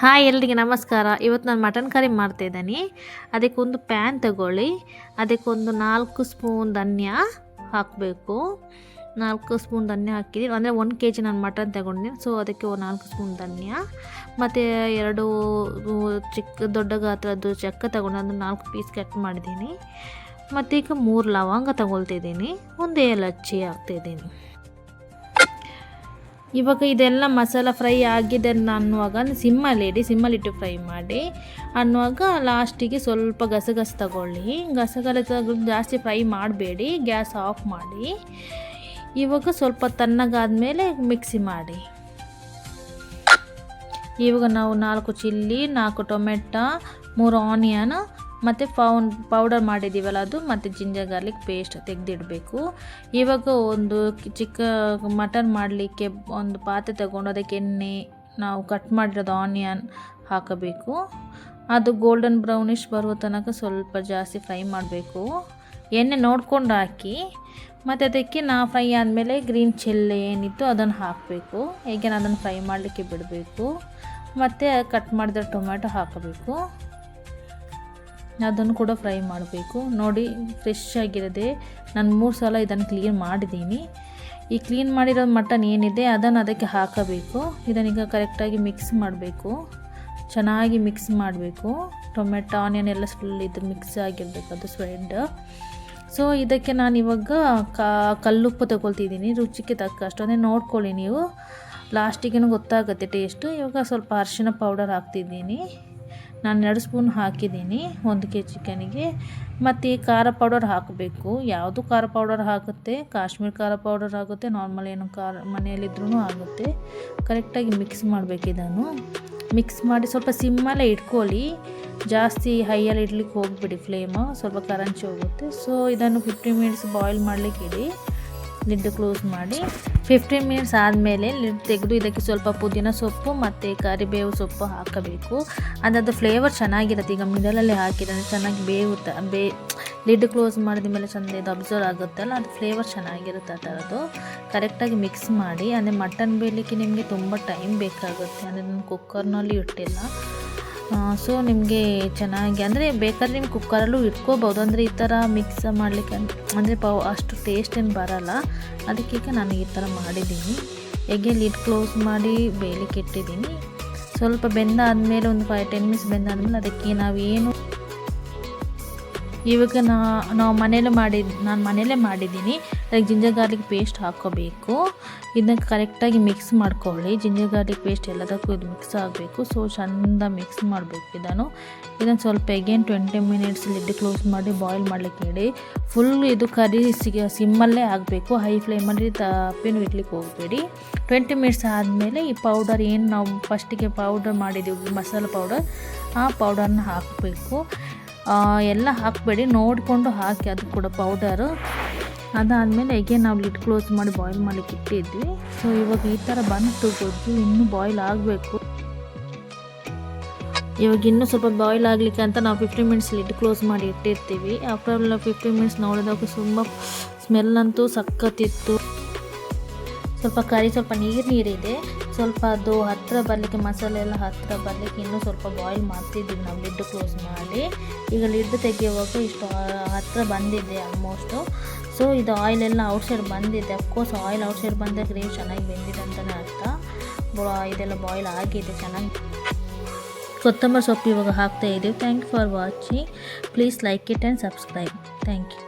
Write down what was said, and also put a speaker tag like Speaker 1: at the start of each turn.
Speaker 1: Hi ಎಲ್ರಿಗೆ ನಮಸ್ಕಾರ. ಇವತ್ತು ನಾನು ಮಟನ್ ಕರಿ ಮಾಡ್ತಾಯಿದ್ದೀನಿ ಅದಕ್ಕೊಂದು ಪ್ಯಾನ್ ತಗೊಳ್ಳಿ. ಅದಕ್ಕೊಂದು ನಾಲ್ಕು ಸ್ಪೂನ್ ಧನ್ಯ ಹಾಕಬೇಕು. ನಾಲ್ಕು ಸ್ಪೂನ್ ಧನ್ಯ ಹಾಕಿದ್ದೀನಿ ಅಂದರೆ ಒಂದು ಕೆ ಜಿ ನಾನು ಮಟನ್ ತಗೊಂಡಿದ್ದೀನಿ ಸೊ ಅದಕ್ಕೆ ಒಂದು ನಾಲ್ಕು ಸ್ಪೂನ್ ಧನ್ಯ. ಮತ್ತು ಎರಡು ಚಿಕ್ಕ, ದೊಡ್ಡ ಗಾತ್ರದ್ದು ಚಕ್ಕ ತಗೊಂಡು ಅದನ್ನು ನಾಲ್ಕು ಪೀಸ್ ಕಟ್ ಮಾಡಿದ್ದೀನಿ ಮತ್ತು ಈಗ ಮೂರು ಲವಂಗ ತಗೊಳ್ತಿದ್ದೀನಿ ಒಂದು ಏಲಚ್ಚಿ ಹಾಕ್ತಿದ್ದೀನಿ ಇವಾಗ ಇದೆಲ್ಲ ಮಸಾಲ ಫ್ರೈ ಆಗಿದೆ ಅನ್ನುವಾಗ ಸಿಮ್ಮಲ್ಲಿಡಿ ಸಿಮ್ಮಲ್ಲಿಟ್ಟು ಫ್ರೈ ಮಾಡಿ ಅನ್ನುವಾಗ ಲಾಸ್ಟಿಗೆ ಸ್ವಲ್ಪ ಗಸಗಸೆ ತಗೊಳ್ಳಿ. ಗಸಗಸೆ ತಗೊಂಡು ಜಾಸ್ತಿ ಫ್ರೈ ಮಾಡಬೇಡಿ, ಗ್ಯಾಸ್ ಆಫ್ ಮಾಡಿ. ಇವಾಗ ಸ್ವಲ್ಪ ತಣ್ಣಗಾದ್ಮೇಲೆ ಮಿಕ್ಸಿ ಮಾಡಿ. ಇವಾಗ ನಾವು ನಾಲ್ಕು ಚಿಲ್ಲಿ, ನಾಲ್ಕು ಟೊಮೆಟೊ, ಮೂರು ಆನಿಯನ್ ಮತ್ತು ಪೌನ್ ಪೌಡರ್ ಮಾಡಿದ್ದೀವಲ್ಲ ಅದು, ಮತ್ತು ಜಿಂಜರ್ ಗಾರ್ಲಿಕ್ ಪೇಸ್ಟ್ ತೆಗೆದಿಡಬೇಕು. ಇವಾಗ ಒಂದು ಚಿಕ್ಕ ಮಟನ್ ಮಾಡಲಿಕ್ಕೆ ಒಂದು ಪಾತ್ರೆ ತಗೊಂಡು ಅದಕ್ಕೆ ಎಣ್ಣೆ, ನಾವು ಕಟ್ ಮಾಡಿರೋದು ಆನಿಯನ್ ಹಾಕಬೇಕು. ಅದು ಗೋಲ್ಡನ್ ಬ್ರೌನಿಷ್ ಬರುವ ತನಕ ಸ್ವಲ್ಪ ಜಾಸ್ತಿ ಫ್ರೈ ಮಾಡಬೇಕು. ಎಣ್ಣೆ ನೋಡ್ಕೊಂಡು ಹಾಕಿ, ಮತ್ತು ಅದಕ್ಕೆ ನಾ ಫ್ರೈ ಆದಮೇಲೆ ಗ್ರೀನ್ ಚಿಲ್ಲಿ ಏನಿತ್ತು ಅದನ್ನು ಹಾಕಬೇಕು. ಹೇಗೆ ಅದನ್ನು ಫ್ರೈ ಮಾಡಲಿಕ್ಕೆ ಬಿಡಬೇಕು. ಮತ್ತು ಕಟ್ ಮಾಡಿದ ಟೊಮ್ಯಾಟೊ ಹಾಕಬೇಕು. ಅದನ್ನು ಕೂಡ ಫ್ರೈ ಮಾಡಬೇಕು. ನೋಡಿ ಫ್ರೆಶ್ ಆಗಿರೋದೆ ನಾನು ಮೂರು ಸಲ ಇದನ್ನು ಕ್ಲೀನ್ ಮಾಡಿದ್ದೀನಿ. ಈ ಕ್ಲೀನ್ ಮಾಡಿರೋ ಮಟನ್ ಏನಿದೆ, ಅದನ್ನು ಅದಕ್ಕೆ ಹಾಕಬೇಕು. ಇದನ್ನೀಗ ಕರೆಕ್ಟಾಗಿ ಮಿಕ್ಸ್ ಮಾಡಬೇಕು. ಚೆನ್ನಾಗಿ ಮಿಕ್ಸ್ ಮಾಡಬೇಕು. ಟೊಮೆಟೊ ಆನಿಯನ್ ಎಲ್ಲ ಫುಲ್ ಇದು ಮಿಕ್ಸ್ ಆಗಿರಬೇಕು, ಅದು ಸ್ವೆಡ್ ಸೊ ಇದಕ್ಕೆ ನಾನು ಇವಾಗ ಕಲ್ಲುಪ್ಪು ತಗೊಳ್ತಿದ್ದೀನಿ. ರುಚಿಗೆ ತಕ್ಕಷ್ಟು ಅಂದರೆ ನೋಡ್ಕೊಳ್ಳಿ ನೀವು. ಲಾಸ್ಟಿಗೆ ಗೊತ್ತಾಗುತ್ತೆ ಟೇಸ್ಟು ಇವಾಗ ಸ್ವಲ್ಪ ಅರಿಶಿನ ಪೌಡರ್ ಹಾಕ್ತಿದ್ದೀನಿ. ನಾನು ಎರಡು ಸ್ಪೂನ್ ಹಾಕಿದ್ದೀನಿ, ಒಂದು ಕೆ ಚಿಕನಿಗೆ. ಮತ್ತು ಖಾರ ಪೌಡರ್ ಹಾಕಬೇಕು. ಯಾವುದು ಖಾರ ಪೌಡರ್ ಹಾಕುತ್ತೆ ಕಾಶ್ಮೀರ್ ಖಾರ ಪೌಡರ್ ಆಗುತ್ತೆ ನಾರ್ಮಲ್ ಏನು ಖಾರ ಮನೆಯಲ್ಲಿದ್ರೂ ಆಗುತ್ತೆ. ಕರೆಕ್ಟಾಗಿ ಮಿಕ್ಸ್ ಮಾಡಬೇಕು ಇದನ್ನು. ಮಿಕ್ಸ್ ಮಾಡಿ ಸ್ವಲ್ಪ ಸಿಮ್ಮಲ್ಲೇ ಇಟ್ಕೊಳ್ಳಿ. ಜಾಸ್ತಿ ಹೈಯಲ್ಲಿ ಇಡ್ಲಿಕ್ಕೆ ಹೋಗ್ಬಿಡಿ ಫ್ಲೇಮು ಸ್ವಲ್ಪ ಕರಂಚಿ ಹೋಗುತ್ತೆ. ಸೊ ಇದನ್ನು ಫಿಫ್ಟಿ ಮಿನಿಟ್ಸ್ ಬಾಯ್ಲ್ ಮಾಡಲಿಕ್ಕೆ ಇಡಿ ಲಿಡ್ ಕ್ಲೋಸ್ ಮಾಡಿ ಫಿಫ್ಟೀನ್ ಮಿನಿಟ್ಸ್ ಆದಮೇಲೆ ಲಿಡ್ ತೆಗೆದು ಇದಕ್ಕೆ ಸ್ವಲ್ಪ ಪುದೀನ ಸೊಪ್ಪು ಮತ್ತು ಕರಿಬೇವು ಸೊಪ್ಪು ಹಾಕಬೇಕು. ಅದು ಫ್ಲೇವರ್ ಚೆನ್ನಾಗಿರುತ್ತೆ. ಈಗ ಮಿಡಲಲ್ಲಿ ಹಾಕಿದ್ರೆ ಚೆನ್ನಾಗಿ ಬೇಯುತ್ತೆ. ಬೇ ಲಿಡ್ ಕ್ಲೋಸ್ ಮಾಡಿದ ಮೇಲೆ ಚೆಂದ ಇದು ಅಬ್ಸರ್ವ್ ಆಗುತ್ತಲ್ಲ, ಅದು ಫ್ಲೇವರ್ ಚೆನ್ನಾಗಿರುತ್ತೆ ಆ ಥರದ್ದು. ಕರೆಕ್ಟಾಗಿ ಮಿಕ್ಸ್ ಮಾಡಿ, ಅಂದರೆ ಮಟನ್ ಬೇಯಲಿಕ್ಕೆ ನಿಮಗೆ ತುಂಬ ಟೈಮ್ ಬೇಕಾಗುತ್ತೆ. ಅಂದರೆ ನಾನು ಕುಕ್ಕರ್ನಲ್ಲಿ ಇಟ್ಟಿಲ್ಲ. ಸೊ ನಿಮಗೆ ಚೆನ್ನಾಗಿ, ಅಂದರೆ ಬೇಕಾದ್ರೆ ನೀವು ಕುಕ್ಕರಲ್ಲೂ ಇಟ್ಕೋಬೋದು. ಅಂದರೆ ಈ ಥರ ಮಿಕ್ಸ್ ಮಾಡಲಿಕ್ಕೆ ಅಂದರೆ ಪಾವ್ ಅಷ್ಟು ಟೇಸ್ಟ್ ಏನು ಬರಲ್ಲ. ಅದಕ್ಕೀಗ ನಾನು ಈ ಥರ ಮಾಡಿದ್ದೀನಿ. ಎಗ್ಗೆ ಲಿಡ್ ಕ್ಲೋಸ್ ಮಾಡಿ ಬೇಯಲಿಕ್ಕೆ ಇಟ್ಟಿದ್ದೀನಿ. ಸ್ವಲ್ಪ ಬೆಂದಾದಮೇಲೆ ಒಂದು ಫೈವ್ ಟೆನ್ ಮಿನಿಟ್ಸ್ ಬೆಂದಾದಮೇಲೆ ಅದಕ್ಕೆ ನಾವೇನು ಇವಾಗ ನಾ, ನಾವು ಮನೇಲೆ ಮಾಡಿದ್ದು ನಾನು ಮನೇಲೇ ಮಾಡಿದ್ದೀನಿ. ಅದಕ್ಕೆ ಜಿಂಜರ್ ಗಾರ್ಲಿಕ್ ಪೇಸ್ಟ್ ಹಾಕ್ಕೋಬೇಕು ಇದನ್ನ ಕರೆಕ್ಟಾಗಿ ಮಿಕ್ಸ್ ಮಾಡ್ಕೊಳ್ಳಿ. ಜಿಂಜರ್ ಗಾರ್ಲಿಕ್ ಪೇಸ್ಟ್ ಎಲ್ಲದಕ್ಕೂ ಇದು ಮಿಕ್ಸ್ ಆಗಬೇಕು. ಸೊ ಚೆಂದ ಮಿಕ್ಸ್ ಮಾಡಬೇಕು ಇದನ್ನು. ಇದನ್ನು ಸ್ವಲ್ಪ again twenty minutes lid close ಮಾಡಿ ಬಾಯ್ಲ್ ಮಾಡಲಿಕ್ಕೆ ಹೇಳಿ. ಫುಲ್ ಇದು ಕರಿ ಸಿಮ್ಮಲ್ಲೇ ಆಗಬೇಕು. ಹೈ ಫ್ಲೇಮಲ್ಲಿ ತಪ್ಪೇನು ಇಡ್ಲಿಕ್ಕೆ ಹೋಗಬೇಡಿ. ಟ್ವೆಂಟಿ ಮಿನಿಟ್ಸ್ ಆದಮೇಲೆ ಈ ಪೌಡರ್ ಏನು ನಾವು ಫಸ್ಟಿಗೆ ಪೌಡರ್ ಮಾಡಿದ್ದೀವಿ ಮಸಾಲೆ ಪೌಡರ್ ಆ ಪೌಡರ್ನ ಹಾಕಬೇಕು. ಎಲ್ಲ ಹಾಕಬೇಡಿ. ನೋಡಿಕೊಂಡು ಹಾಕಿ ಅದು ಕೂಡ ಪೌಡರು ಅದಾದಮೇಲೆ ಹೇಗೆ ನಾವು ಲಿಡ್ ಕ್ಲೋಸ್ ಮಾಡಿ ಬಾಯ್ಲ್ ಮಾಡಲಿಕ್ಕೆ ಇಟ್ಟಿದ್ವಿ. ಸೊ ಇವಾಗ ಈ ಥರ ಬಂತು ಗೊಜ್ಜು ಇನ್ನೂ ಬಾಯ್ಲ್ ಆಗಬೇಕು. ಇವಾಗ ಇನ್ನೂ ಸ್ವಲ್ಪ ಬಾಯ್ಲ್ ಆಗಲಿಕ್ಕೆ ಅಂತ ನಾವು ಫಿಫ್ಟಿ ಮಿನಿಟ್ಸ್ ಲಿಡ್ ಕ್ಲೋಸ್ ಮಾಡಿ ಇಟ್ಟಿರ್ತೀವಿ. ಆಫ್ಟರ್ ಫಿಫ್ಟಿ ಮಿನಿಟ್ಸ್ ನೋಡಿದಾಗ ತುಂಬ ಸ್ಮೆಲ್ ಅಂತೂ ಸಖತ್ತಿತ್ತು ಸ್ವಲ್ಪ ಕರಿ, ಸ್ವಲ್ಪ ನೀರು, ನೀರಿದೆ. ಸ್ವಲ್ಪ ಅದು ಹತ್ತಿರ ಬರಲಿಕ್ಕೆ ಮಸಾಲೆ ಎಲ್ಲ ಹತ್ತಿರ ಬರಲಿಕ್ಕೆ ಇನ್ನೂ ಸ್ವಲ್ಪ ಬಾಯ್ಲ್ ಮಾಡ್ತಿದ್ದೀವಿ. ನಾವು ಲಿಡ್ ಕ್ಲೋಸ್ ಮಾಡಿ. ಈಗ ಲಿಡ್ ತೆಗೆಯುವಾಗ ಇಷ್ಟು ಹತ್ತಿರ ಬಂದಿದೆ ಆಲ್ಮೋಸ್ಟು ಸೊ ಇದು ಆಯಿಲ್ ಎಲ್ಲ ಔಟ್ಸೈಡ್ ಬಂದಿದೆ. ಅಫ್ಕೋರ್ಸ್ ಆಯಿಲ್ ಔಟ್ಸೈಡ್ ಬಂದರೆ ಗ್ರೇವಿ ಚೆನ್ನಾಗಿ ಬೆಂದಿದೆ ಅಂತಲೇ ಅರ್ಥ. ಇದೆಲ್ಲ ಬಾಯ್ಲ್ ಆಗಿದೆ, ಚೆನ್ನಾಗಿ. ಕೊತ್ತಂಬರಿ ಸೊಪ್ಪು ಇವಾಗ ಹಾಕ್ತಾ ಇದ್ದೀವಿ thank you for watching please like it and subscribe thank you